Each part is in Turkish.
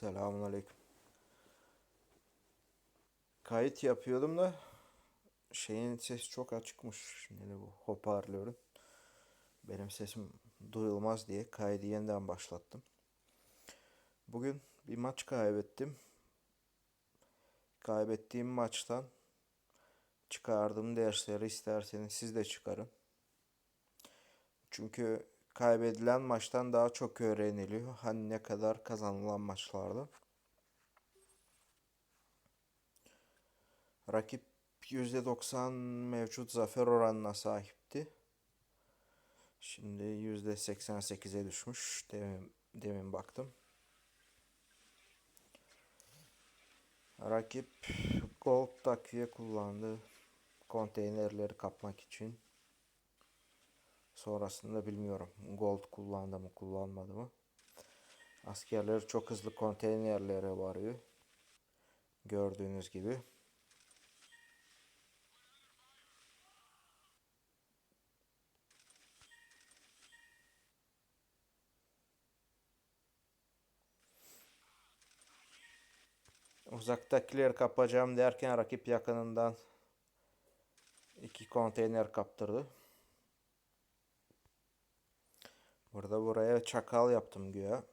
Selamünaleyküm. Kayıt yapıyordum da şeyin sesi çok açıkmış. Şimdi bu hoparlörün. Benim sesim duyulmaz diye kaydı yeniden başlattım. Bugün bir maç kaybettim. Kaybettiğim maçtan çıkardığım dersleri isterseniz siz de çıkarın. Çünkü kaybedilen maçtan daha çok öğreniliyor. Hani ne kadar kazanılan maçlarda. Rakip %90 mevcut zafer oranına sahipti. Şimdi %88'e düşmüş. Demin, demin baktım. Rakip gold takviye kullandı. Konteynerleri kapmak için. Sonrasında bilmiyorum. Gold kullandı mı kullanmadı mı. Askerler çok hızlı konteynerlere varıyor. Gördüğünüz gibi. Uzaktakileri kapacağım derken rakip yakınından iki konteyner kaptırdı. Burada buraya çakal yaptım güya.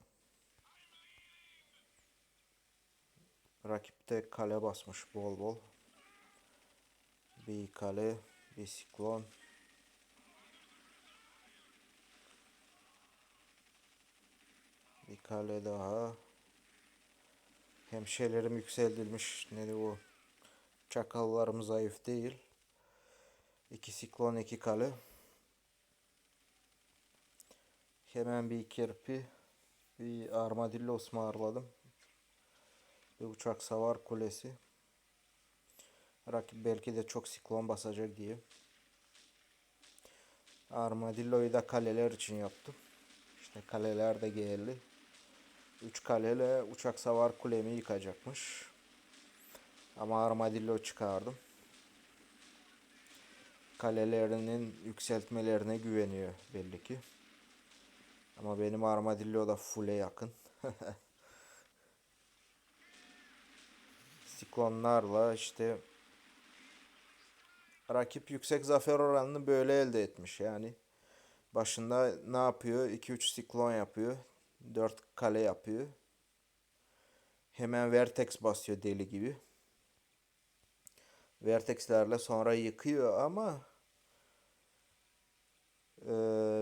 Rakip de kale basmış bol bol. Bir kale, bir siklon. Bir kale daha. Hemşehrilerim yükseltilmiş. Ne de bu? Çakallarım zayıf değil. İki siklon, iki kale. Hemen bir kirpi, bir armadillo ısmarladım. Bir uçak savar kulesi. Rakip belki de çok siklon basacak diye. Armadillo'yu da kaleler için yaptım. İşte kaleler de geldi. 3 kaleyle uçak savar kulemi yıkacakmış. Ama armadillo çıkardım. Kalelerinin yükseltmelerine güveniyor belli ki. Ama benim armadillo da full'e yakın. Siklonlarla işte rakip yüksek zafer oranını böyle elde etmiş yani. Başında ne yapıyor? 2-3 siklon yapıyor. 4 kale yapıyor. Hemen vertex basıyor deli gibi. Vertexlerle sonra yıkıyor ama e,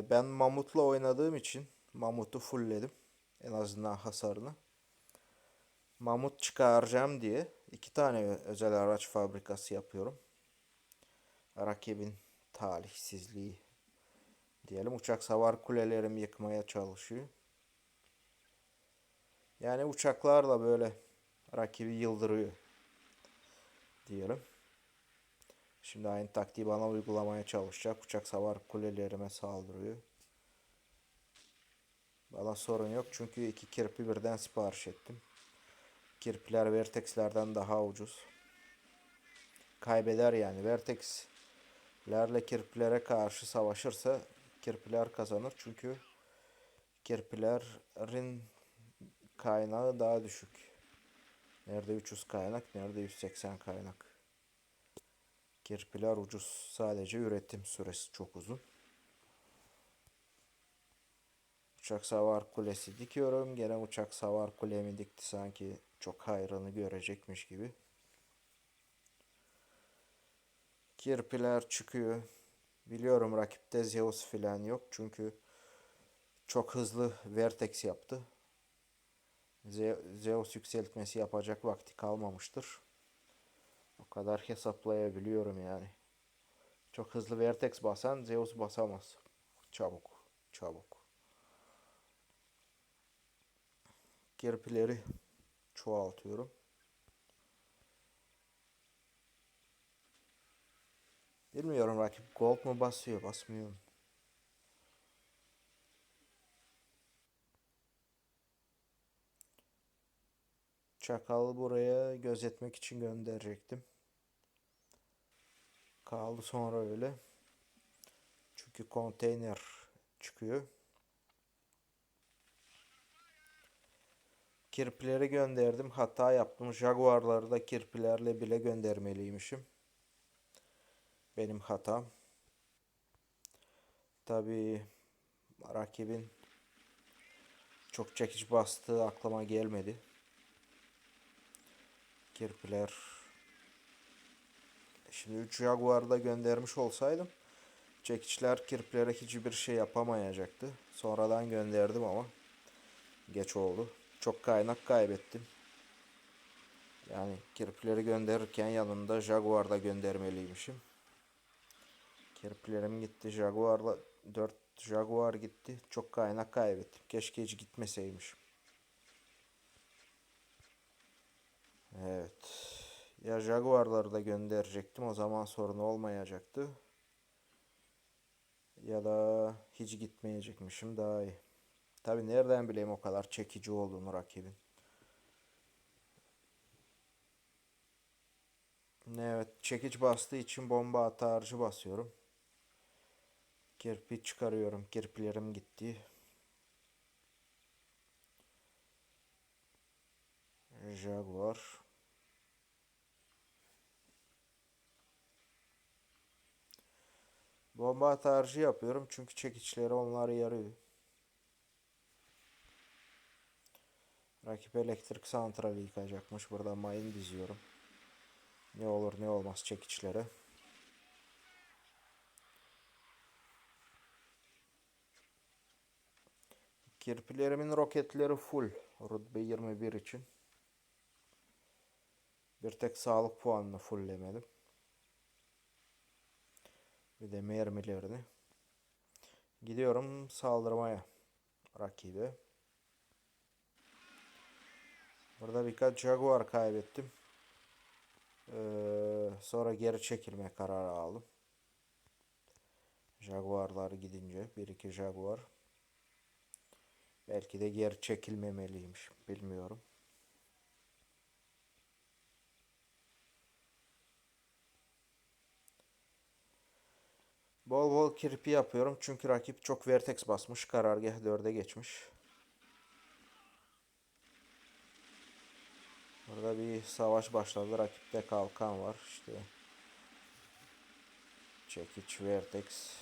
ben Mamut'la oynadığım için Mamut'u fullledim. En azından hasarını. Mamut çıkaracağım diye iki tane özel araç fabrikası yapıyorum. Rakibin talihsizliği diyelim. Uçak savar kulelerimi yıkmaya çalışıyor. Yani uçaklarla böyle rakibi yıldırıyor diyelim. Şimdi aynı taktiği bana uygulamaya çalışacak. Uçak savar kulelerime saldırıyor. Bana sorun yok çünkü iki kirpi birden sipariş ettim. Kirpiler Vertex'lerden daha ucuz. Kaybeder yani. Vertex'lerle kirpilere karşı savaşırsa kirpiler kazanır. Çünkü kirpilerin kaynağı daha düşük. Nerede 300 kaynak, nerede 180 kaynak. Kirpiler ucuz. Sadece üretim süresi çok uzun. Uçak savar kulesi dikiyorum. Gene uçak savar kulemi dikti sanki çok hayrını görecekmiş gibi. Kirpiler çıkıyor. Biliyorum rakipte Zeus filan yok. Çünkü çok hızlı Vertex yaptı. Ze- Zeus yükseltmesi yapacak vakti kalmamıştır. O kadar hesaplayabiliyorum yani. Çok hızlı Vertex basan Zeus basamaz. Çabuk, çabuk. Kirpileri çoğaltıyorum. Bilmiyorum rakip gold mu basıyor, basmıyor mu? Çakalı buraya gözetmek için gönderecektim. Kaldı sonra öyle. Çünkü konteyner çıkıyor. Kirpileri gönderdim. Hata yaptım. Jaguarları da kirpilerle bile göndermeliymişim. Benim hatam. Tabii rakibin çok çekici bastığı aklıma gelmedi. Kirpiler Şimdi 3 Jaguar'ı da göndermiş olsaydım çekiçler kirpilere hiçbir şey yapamayacaktı. Sonradan gönderdim ama geç oldu. Çok kaynak kaybettim. Yani kirpileri gönderirken yanında Jaguar da göndermeliymişim. Kirpilerim gitti. Jaguar'la 4 Jaguar gitti. Çok kaynak kaybettim. Keşke hiç gitmeseymişim. Evet. Ya Jaguar'ları da gönderecektim. O zaman sorun olmayacaktı. Ya da hiç gitmeyecekmişim daha iyi. Tabi nereden bileyim o kadar çekici olduğunu rakibin. Evet çekiç bastığı için bomba atarcı basıyorum. Kirpi çıkarıyorum. Kirpilerim gitti. Jaguar. Bomba atarcı yapıyorum çünkü çekiçleri onlar yarıyor. Rakip elektrik santrali yıkacakmış. Burada mayın diziyorum. Ne olur ne olmaz çekiçlere. Kirpilerimin roketleri full. Rütbe 21 için. Bir tek sağlık puanını fulllemedim. Bir de mermilerini. Gidiyorum saldırmaya rakibe. Burada birkaç Jaguar kaybettim. Ee, sonra geri çekilme kararı aldım. Jaguarlar gidince. Bir iki Jaguar. Belki de geri çekilmemeliymiş. Bilmiyorum. Bol bol kirpi yapıyorum. Çünkü rakip çok vertex basmış. Karargah 4'e geçmiş. Burada bir savaş başladı. Rakipte kalkan var. İşte çekiç vertex.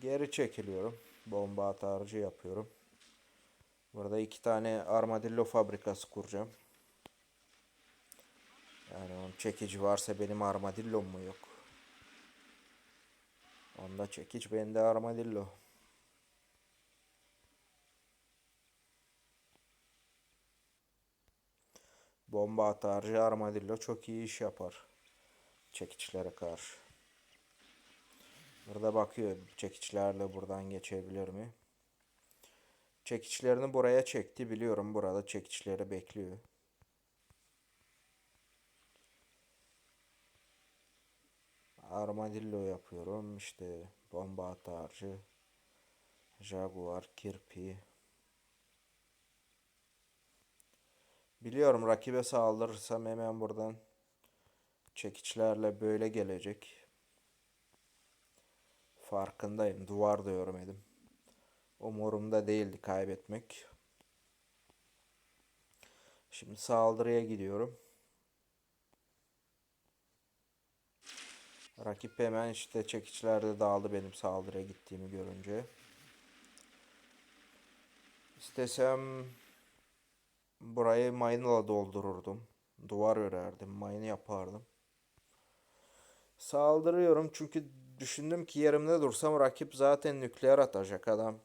Geri çekiliyorum. Bomba atarcı yapıyorum. Burada iki tane armadillo fabrikası kuracağım. Yani onun çekici varsa benim armadillom mu yok? Onda çekiç bende armadillo. Bomba atarcı armadillo çok iyi iş yapar. Çekiçlere karşı. Burada bakıyor çekiçlerle buradan geçebilir mi? Çekiçlerini buraya çekti biliyorum. Burada çekiçleri bekliyor. Armadillo yapıyorum. İşte bomba atarcı. Jaguar, kirpi. Biliyorum rakibe saldırırsam hemen buradan çekiçlerle böyle gelecek. Farkındayım. Duvar da görmedim. Umurumda değildi kaybetmek. Şimdi saldırıya gidiyorum. Rakip hemen işte çekiçlerde dağıldı benim saldırıya gittiğimi görünce. İstesem burayı mayınla doldururdum. Duvar örerdim, mayın yapardım. Saldırıyorum çünkü düşündüm ki yerimde dursam rakip zaten nükleer atacak adam.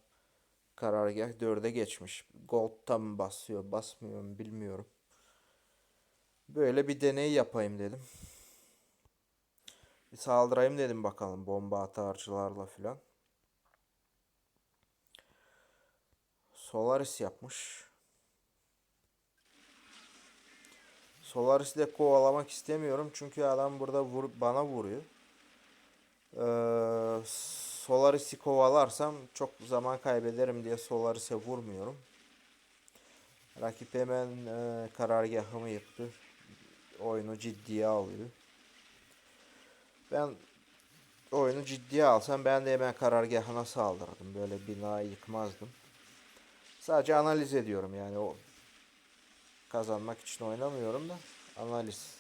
Karargah 4'e geçmiş. Gold tam basıyor, basmıyor mu bilmiyorum. Böyle bir deney yapayım dedim. Bir saldırayım dedim bakalım bomba atarcılarla filan. Solaris yapmış. Solaris'i de kovalamak istemiyorum çünkü adam burada vur, bana vuruyor. Ee, Solaris'i kovalarsam çok zaman kaybederim diye Solaris'e vurmuyorum. Rakip hemen e, karargahımı yıktı. Oyunu ciddiye alıyor. Ben oyunu ciddiye alsam ben de hemen karargahına saldırırdım. Böyle binayı yıkmazdım. Sadece analiz ediyorum yani o kazanmak için oynamıyorum da analiz.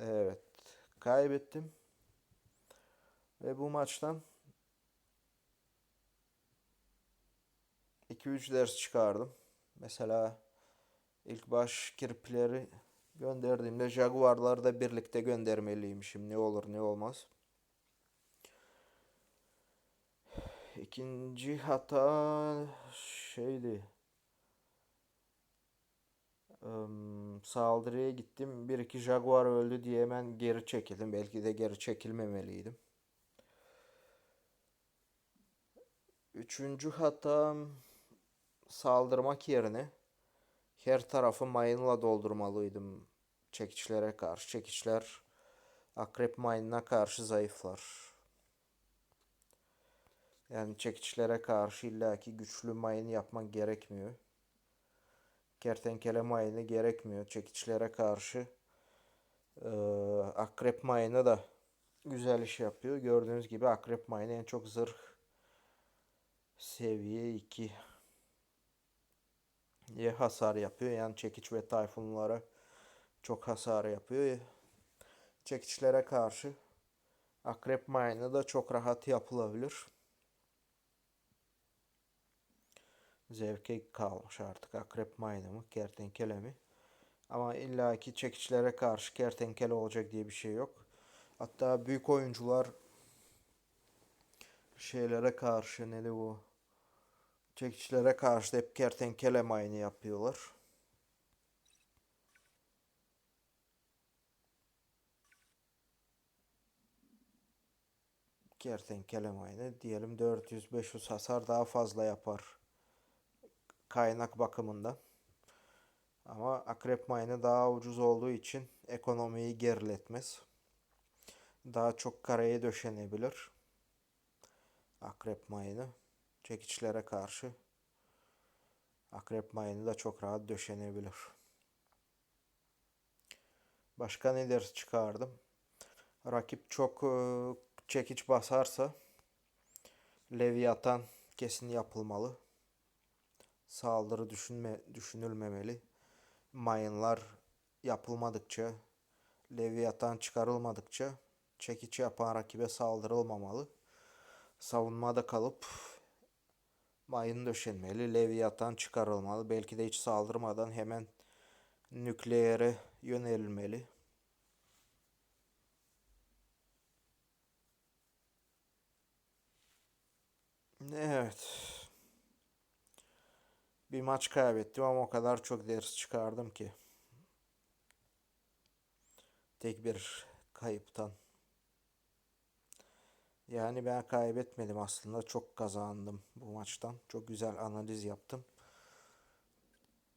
Evet. Kaybettim. Ve bu maçtan 2-3 ders çıkardım. Mesela ilk baş kirpileri gönderdiğimde Jaguar'ları da birlikte göndermeliymişim. Ne olur ne olmaz. İkinci hata şeydi. Saldırıya gittim. Bir iki Jaguar öldü diye hemen geri çekildim. Belki de geri çekilmemeliydim. Üçüncü hatam saldırmak yerine her tarafı mayınla doldurmalıydım çekiçlere karşı. Çekiçler akrep mayınına karşı zayıflar. Yani çekiçlere karşı illaki güçlü mayın yapmak gerekmiyor. Kertenkele mayını gerekmiyor. Çekiçlere karşı eee, akrep mayını da güzel iş yapıyor. Gördüğünüz gibi akrep mayını en çok zırh seviye 2 ye hasar yapıyor. Yani çekiç ve tayfunlara çok hasar yapıyor. Çekiçlere karşı akrep mayını da çok rahat yapılabilir. Zevke kalmış artık akrep mayını mı kertenkele mi? Ama illaki çekiçlere karşı kertenkele olacak diye bir şey yok. Hatta büyük oyuncular şeylere karşı ne de bu çekiçlere karşı da hep kertenkele mayını yapıyorlar. Kertenkele mayını diyelim 400-500 hasar daha fazla yapar kaynak bakımından. Ama akrep mayını daha ucuz olduğu için ekonomiyi geriletmez. Daha çok kareye döşenebilir. Akrep mayını çekiçlere karşı akrep mayını da çok rahat döşenebilir. Başka ne ders çıkardım? Rakip çok e, çekiç basarsa Leviathan kesin yapılmalı. Saldırı düşünme, düşünülmemeli. Mayınlar yapılmadıkça, Leviathan çıkarılmadıkça çekiç yapan rakibe saldırılmamalı. Savunmada kalıp mayın döşenmeli, Leviathan çıkarılmalı. Belki de hiç saldırmadan hemen nükleere yönelilmeli. Evet. Bir maç kaybettim ama o kadar çok ders çıkardım ki. Tek bir kayıptan. Yani ben kaybetmedim aslında. Çok kazandım bu maçtan. Çok güzel analiz yaptım.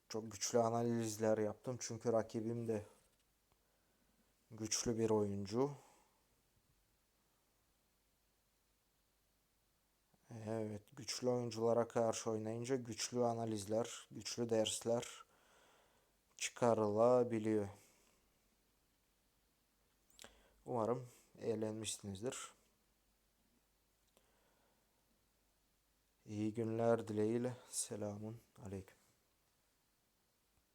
Çok güçlü analizler yaptım. Çünkü rakibim de güçlü bir oyuncu. Evet, güçlü oyunculara karşı oynayınca güçlü analizler, güçlü dersler çıkarılabiliyor. Umarım eğlenmişsinizdir. İyi günler dileğiyle. Selamun aleyküm.